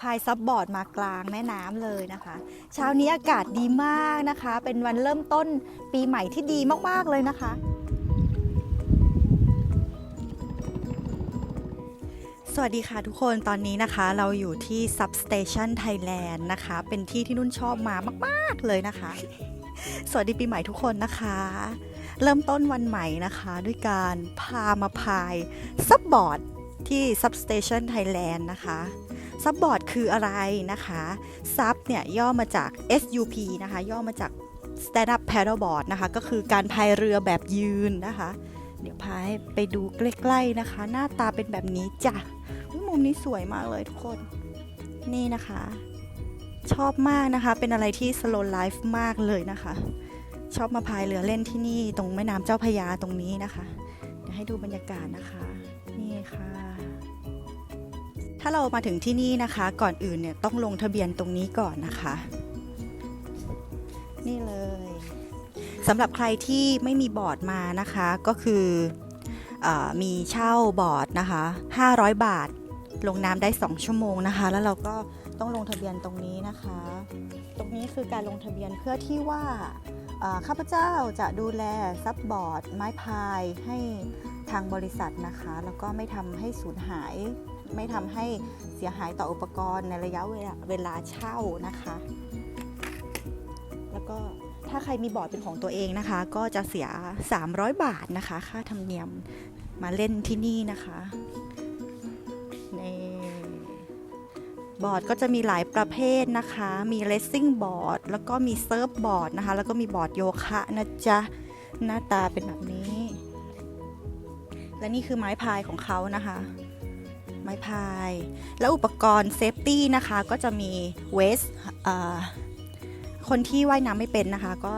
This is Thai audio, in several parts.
พายซับบอร์ดมากลางแม่น้ำเลยนะคะ เช้านี้อากาศดีมากนะคะ เป็นวันเริ่มต้นปีใหม่ที่ดีมากๆเลยนะคะ สวัสดีค่ะทุกคนตอนนี้นะคะเราอยู่ที่ Substation Thailand นะคะ เป็นที่ที่นุ่นชอบมามากๆเลยนะคะ สวัสดีปีใหม่ทุกคนนะคะ เริ่มต้นวันใหม่นะคะ ด้วยการพามาพายซับบอร์ดที่ Substation Thailand นะคะ ซับบอร์ดคืออะไรนะคะซับเนี่ยย่อมาจาก SUP นะคะ ย่อมาจาก Stand Up Paddleboard นะคะ ก็คือการพายเรือแบบยืนนะคะ เดี๋ยวพาให้ไปดูใกล้ๆนะคะ หน้าตาเป็นแบบนี้จ้ะมุมนี้สวยมากเลยทุกคน นี่นะคะ ชอบมากนะคะ เป็นอะไรที่ slow life มากเลยนะคะ ชอบมาพายเรือเล่นที่นี่ ตรงแม่น้ำเจ้าพยาตรงนี้นะคะ เดี๋ยวให้ดูบรรยากาศนะคะ ถ้าเรามาถึงที่นี่นะคะ ก่อนอื่นเนี่ยต้องลงทะเบียนตรงนี้ก่อนนะคะ นี่เลยสำหรับใครที่ไม่มีบอร์ดมานะคะ ก็คืออมีเช่าบอร์ดนะคะ 500 บาท ลงน้ำได้ 2 ชั่วโมงนะคะ แล้วเราก็ต้องลงทะเบียนตรงนี้นะคะ ตรงนี้คือการลงทะเบียนเพื่อที่ว่าข้าพเจ้าจะดูแลซับบอร์ดไม้พายให้ทางบริษัทนะคะ แล้วก็ไม่ทำให้สูญหาย ไม่ทำให้เสียหายต่ออุปกรณ์ในระยะเวลาเวลาเช่านะคะ แล้วก็ถ้าใครมีบอร์ดเป็นของตัวเองนะคะ ก็จะเสีย 300 บาทนะคะ ค่าธรรมเนียมมาเล่นที่นี่นะคะนบอร์ดก็จะมีหลายประเภทนะคะ มีเลสซิ่งบอร์ดแล้วก็มีเซิร์ฟบอร์ดนะคะ แล้วก็มีบอร์ดโยคะนะจ๊ะ หน้าตาเป็นแบบนี้ และนี่คือไม้พายของเขานะคะ ไม้พาย แล้วอุปกรณ์เซฟตี้นะคะก็จะมีเวสคนที่ว่ายน้ำไม่เป็นนะคะ ก็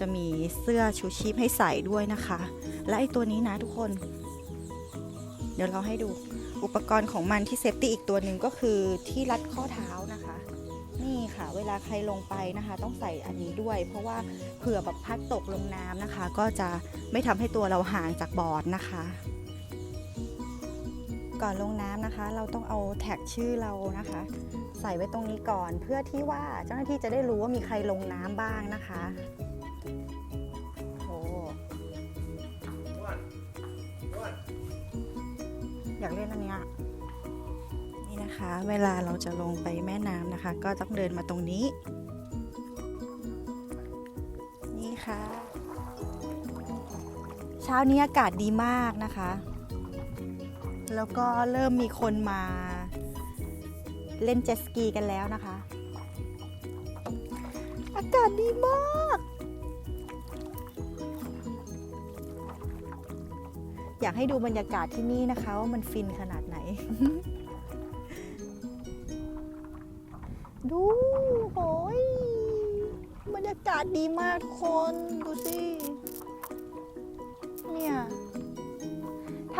จะมีเสื้อชูชีพให้ใส่ด้วยนะคะ และไอตัวนี้นะทุกคน เดี๋ยวเราให้ดูอุปกรณ์ของมันที่เซฟตี้อีกตัวหนึ่งก็คือที่รัดข้อเท้านะคะ นี่ค่ะ เวลาใครลงไปนะคะ ต้องใส่อันนี้ด้วย เพราะว่าเผื่อแบบพัดตกลงน้ำนะคะ ก็จะไม่ทำให้ตัวเราห่างจากบอร์ดนะคะ ก่อนลงน้ำนะคะ เราต้องเอาแท็กชื่อเรานะคะ ใส่ไว้ตรงนี้ก่อนเพื่อที่ว่าเจ้าหน้าที่จะได้รู้ว่ามีใครลงน้ำบ้างนะคะโอ้อยากเล่นอันนี้นี่นะคะ เวลาเราจะลงไปแม่น้ำนะคะ ก็ต้องเดินมาตรงนี้ นี่ค่ะ เช้านี้อากาศดีมากนะคะ แล้วก็เริ่มมีคนมาเล่นเจ็ตสกีกันแล้วนะคะ อากาศดีมาก อยากให้ดูบรรยากาศที่นี่นะคะว่ามันฟินขนาดไหน ดูโหยบรรยากาศดีมากทุกคน ดูสิ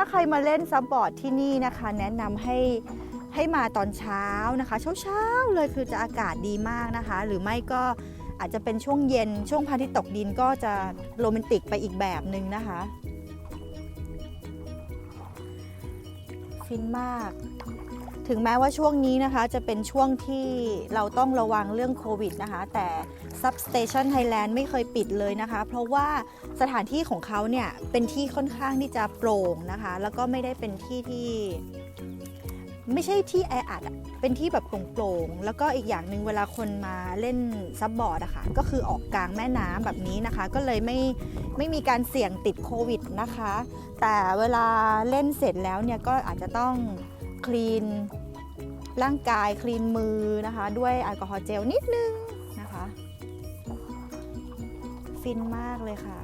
ถ้าใครมาเล่นซับบอร์ดที่นี่นะคะ แนะนำให้ให้มาตอนเช้านะคะ เช้าๆเลยคือจะอากาศดีมากนะคะ หรือไม่ก็อาจจะเป็นช่วงเย็นช่วงพระอาทิตย์ตกดินก็จะโรแมนติกไปอีกแบบหนึ่งนะคะ ฟินมาก ถึงแม้ว่าช่วงนี้นะคะจะเป็นช่วงที่เราต้องระวังเรื่องโควิดนะคะ แต่ Substation Thailand ไม่เคยปิดเลยนะคะ เพราะว่าสถานที่ของเขาเนี่ยเป็นที่ค่อนข้างที่จะโปร่งนะคะ แล้วก็ไม่ได้เป็นที่ที่ไม่ใช่ที่แออัดเป็นที่แบบโปร่งๆ แล้วก็อีกอย่างหนึ่งเวลาคนมาเล่นซับบอร์ดอะค่ะ ก็คือออกกลางแม่น้ำแบบนี้นะคะ ก็เลยไม่ไม่มีการเสี่ยงติดโควิดนะคะ แต่เวลาเล่นเสร็จแล้วเนี่ยก็อาจจะต้องคลีน ร่างกายคลีนมือนะคะ ด้วยแอลกอฮอล์เจลนิดนึงนะคะ ฟินมากเลยค่ะ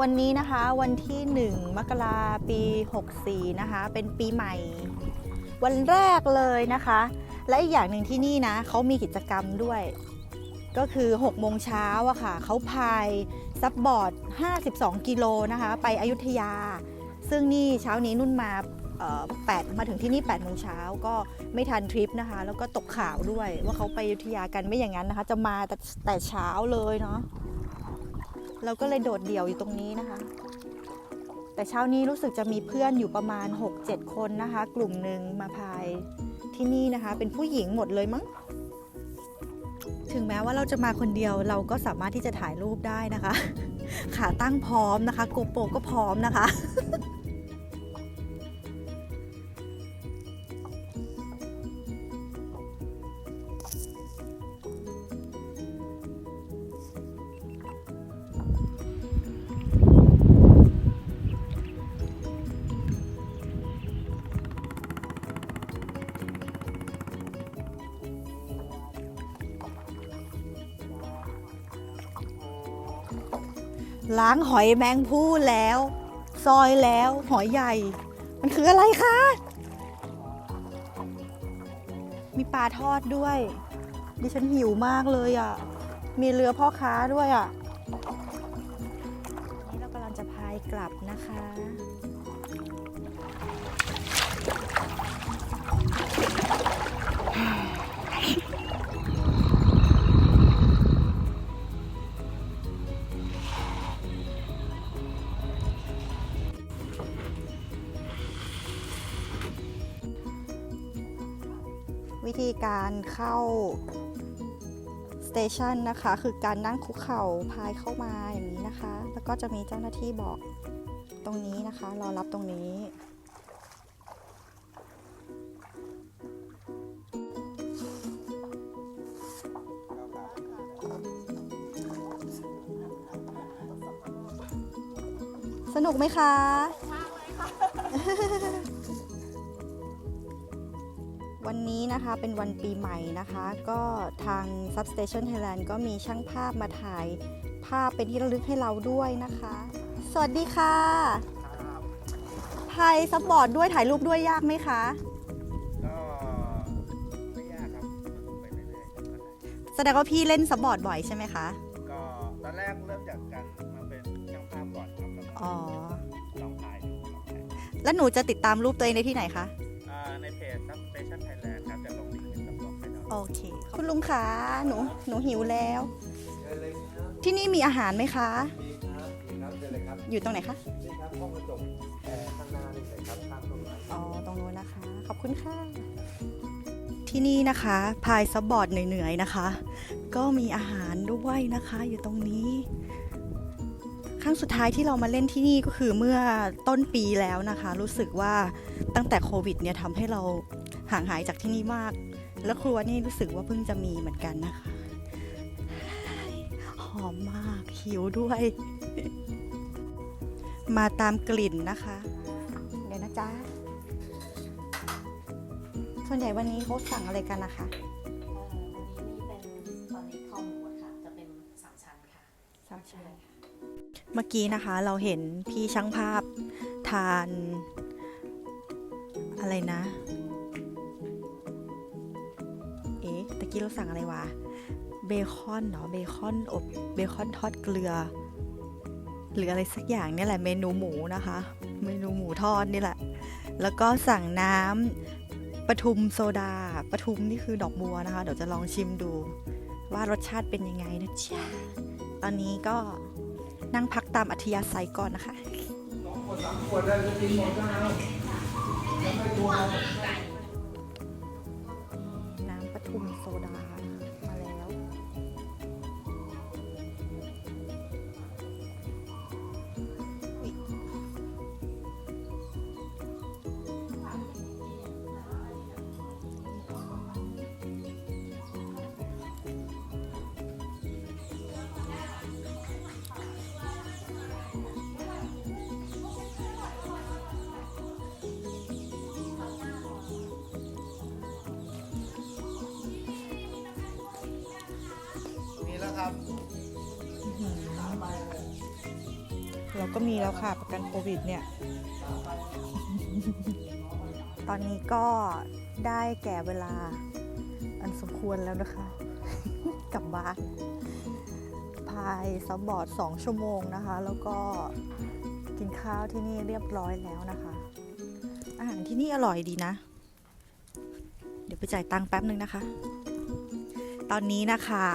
วันนี้นะคะวันที่ 1 มกราปี 64 นะคะ เป็นปีใหม่ วันแรกเลยนะคะ และอีกอย่างหนึ่งที่นี่นะเขามีกิจกรรมด้วย ก็คือ6โมงเช้าอะค่ะเขาพายซับบอร์ด 52 กิโลนะคะ ไปอยุธยา ซึ่งนี่เช้านี้นุ่นมาเอ่อ8มาถึงที่นี่8โมงเช้าก็ไม่ทันทริปนะคะ แล้วก็ตกข่าวด้วยว่าเขาไปอยุธยากันไม่อย่างนั้นนะคะ จะมาแต่แต่เช้าเลยเนาะเราก็เลยโดดเดี่ยวอยู่ตรงนี้นะคะ แต่เช้านี้รู้สึกจะมีเพื่อนอยู่ประมาณ 6-7 คนนะคะ กลุ่มหนึ่งมาพายที่นี่นะคะ เป็นผู้หญิงหมดเลยมั้ง ถึงแม้ว่าเราจะมาคนเดียวเราก็สามารถที่จะถ่ายรูปได้นะคะ ขาตั้งพร้อมนะคะโกโปรก็พร้อมนะคะ ล้างหอยแมงผู้แล้ว ซอยแล้วหอยใหญ่ มันคืออะไรคะ มีปลาทอดด้วย ดิฉันหิวมากเลยอะ่ะ มีเรือพ่อค้าด้วยอะ่ะนี่เรากำลังจะพายกลับนะคะ วิธีการเข้าสเตชันนะคะ คือการนั่งคุกเข่าพายเข้ามาอย่างนี้นะคะ แล้วก็จะมีเจ้าหน้าที่บอกตรงนี้นะคะ รอรับตรงนี้สนุกไหมคะ วันนี้นะคะเป็นวันปีใหม่นะคะ ก็ทาง Substation Thailand ก็มีช่างภาพมาถ่ายภาพเป็นที่ระลึกให้เราด้วยนะคะ สวัสดีค่ะพายซับบอร์ดด้วยถ่ายรูปด้วยยากไหมคะ ก็ไม่ยากครับฝึกไปเรื่อยๆครับแสดงว่าพี่เล่นซับบอร์ดบ่อยใช่ไหมคะ ก็ตอนแรกเริ่มจากการมาเป็นช่างภาพก่อนครับแล้วก็อ๋อ ลองถ่ายดูลองถ่ายแล้วหนูจะติดตามรูปตัวเองได้ที่ไหนคะ โอเค คุณลุงคะหนูหนูหิวแล้ว ที่นี่มีอาหารไหมคะมีครับมีครับเชิญเลยครับอยู่ตรงไหนคะนี่ครับห้องกระจกแอร์ข้างหน้านี่เลยครับข้างตรงนั้นอ๋อตรงนู้นนะคะ ขอบคุณค่ะ ที่นี่นะคะพายซับบอร์ดเหนื่อยๆนะคะ ก็มีอาหารด้วยนะคะ อยู่ตรงนี้ครั้งสุดท้ายที่เรามาเล่นที่นี่ก็คือเมื่อต้นปีแล้วนะคะ รู้สึกว่าตั้งแต่โควิดเนี่ยทำให้เราห่างหายจากที่นี่มาก แล้วครัวนี่รู้สึกว่าเพิ่งจะมีเหมือนกันนะคะ หอมมาก หิวด้วย มาตามกลิ่นนะคะ เดี๋ยวนะจ๊ะ ส่วนใหญ่วันนี้เขาสั่งอะไรกันนะคะเอ่อวันนี้นี่เป็นตอนนี้คอหมูอะค่ะ จะเป็นสามชั้นค่ะสามชั้นเมื่อกี้นะคะเราเห็นพี่ช่างภาพทานอะไรนะ กี้เราสั่งอะไรวะ เบคอนเนาะ เบคอนอบ เบคอนทอดเกลือ หรืออะไรสักอย่างนี่แหละ เมนูหมูนะคะ เมนูหมูทอดนี่แหละ แล้วก็สั่งน้ำปทุมโซดาปทุมนี่คือดอกบัวนะคะ เดี๋ยวจะลองชิมดู ว่ารสชาติเป็นยังไงนะจ๊ะตอนนี้ก็นั่งพักตามอัธยาศัยก่อนนะคะน้ ครับเราก็มีแล้วค่ะประกันโควิดเนี่ย ตอนนี้ก็ได้แก่เวลาอันสมควรแล้วนะคะ กลับบ้านพายซับบอร์ดสองชั่วโมงนะคะ แล้วก็กินข้าวที่นี่เรียบร้อยแล้วนะคะ อาหารที่นี่อร่อยดีนะ เดี๋ยวไปจ่ายตังค์แป๊บนึงนะคะ ตอนนี้นะคะ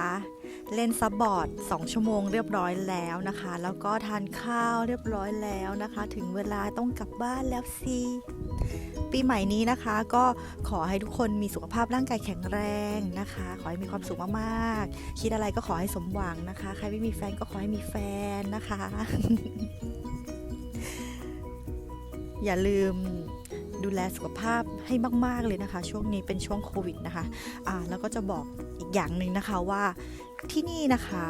เล่นซับบอร์ด 2 ชั่วโมงเรียบร้อยแล้วนะคะ แล้วก็ทานข้าวเรียบร้อยแล้วนะคะ ถึงเวลาต้องกลับบ้านแล้วสิปีใหม่นี้นะคะ ก็ขอให้ทุกคนมีสุขภาพร่างกายแข็งแรงนะคะ ขอให้มีความสุขมากๆ คิดอะไรก็ขอให้สมหวังนะคะ ใครไม่มีแฟนก็ขอให้มีแฟนนะคะ อย่าลืมดูแลสุขภาพให้มาก ๆ เลยนะคะ ช่วงนี้เป็นช่วงโควิดนะคะ อ่า แล้วก็จะบอกอีกอย่างหนึ่งนะคะว่า ที่นี่นะคะ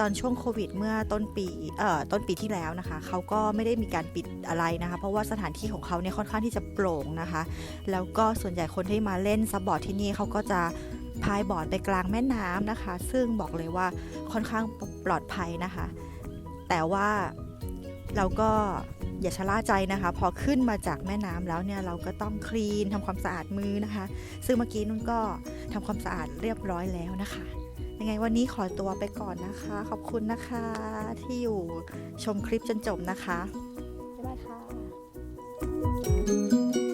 ตอนช่วงโควิดเมื่อต้นปีเอ่อต้นปีที่แล้วนะคะเขาก็ไม่ได้มีการปิดอะไรนะคะ เพราะว่าสถานที่ของเขาเนี่ยค่อนข้างที่จะโปร่งนะคะ แล้วก็ส่วนใหญ่คนที่มาเล่นซับบอร์ดที่นี่เขาก็จะพายบอร์ดไปกลางแม่น้ำนะคะ ซึ่งบอกเลยว่าค่อนข้างปลอดภัยนะคะ แต่ว่าเราก็อย่าชะล่าใจนะคะ พอขึ้นมาจากแม่น้ำแล้วเนี่ยเราก็ต้องคลีนทำความสะอาดมือนะคะ ซึ่งเมื่อกี้นุ่นก็ทำความสะอาดเรียบร้อยแล้วนะคะ ยังไงวันนี้ขอตัวไปก่อนนะคะ ขอบคุณนะคะที่อยู่ชมคลิปจนจบนะคะ บ๊ายบายค่ะ